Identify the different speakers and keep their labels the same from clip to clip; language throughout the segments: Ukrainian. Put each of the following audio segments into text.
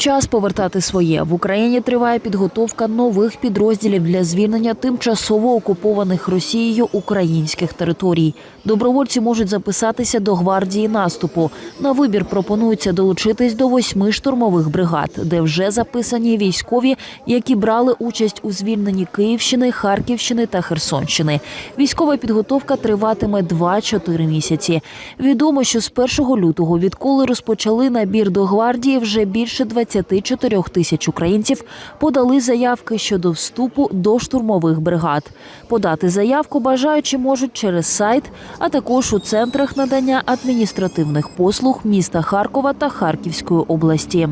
Speaker 1: Час повертати своє в Україні триває підготовка нових підрозділів для звільнення тимчасово окупованих Росією українських територій. Добровольці можуть записатися до гвардії наступу. На вибір пропонується долучитись до восьми штурмових бригад, де вже записані військові, які брали участь у звільненні Київщини, Харківщини та Херсонщини. Військова підготовка триватиме 2-4 місяці. Відомо, що з 1 лютого, відколи розпочали набір до гвардії, вже більше 24 тисяч українців подали заявки щодо вступу до штурмових бригад. Подати заявку бажаючі можуть через сайт, а також у центрах надання адміністративних послуг міста Харкова та Харківської області.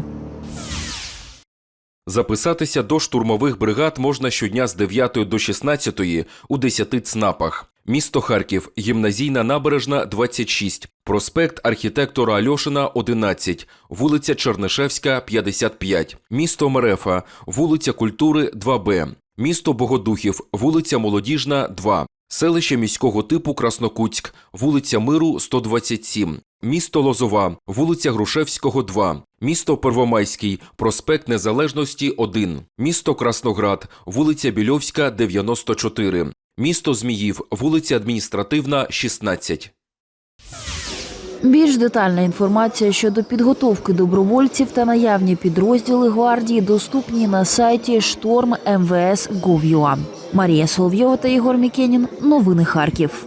Speaker 2: Записатися до штурмових бригад можна щодня з 9 до 16 у 10 ЦНАПах. Місто Харків, гімназійна набережна 26, проспект архітектора Альошина 11, вулиця Чернишевська 55, місто Мерефа, вулиця Культури 2Б, місто Богодухів, вулиця Молодіжна 2, селище міського типу Краснокутськ, вулиця Миру 127, місто Лозова, вулиця Грушевського 2, місто Первомайський, проспект Незалежності 1, місто Красноград, вулиця Більовська 94, місто Зміїв, вулиця Адміністративна 16.
Speaker 1: Більш детальна інформація щодо підготовки добровольців та наявні підрозділи гвардії доступні на сайті шторм Марія Соловйова та Ігор Мікенін. Новини Харків.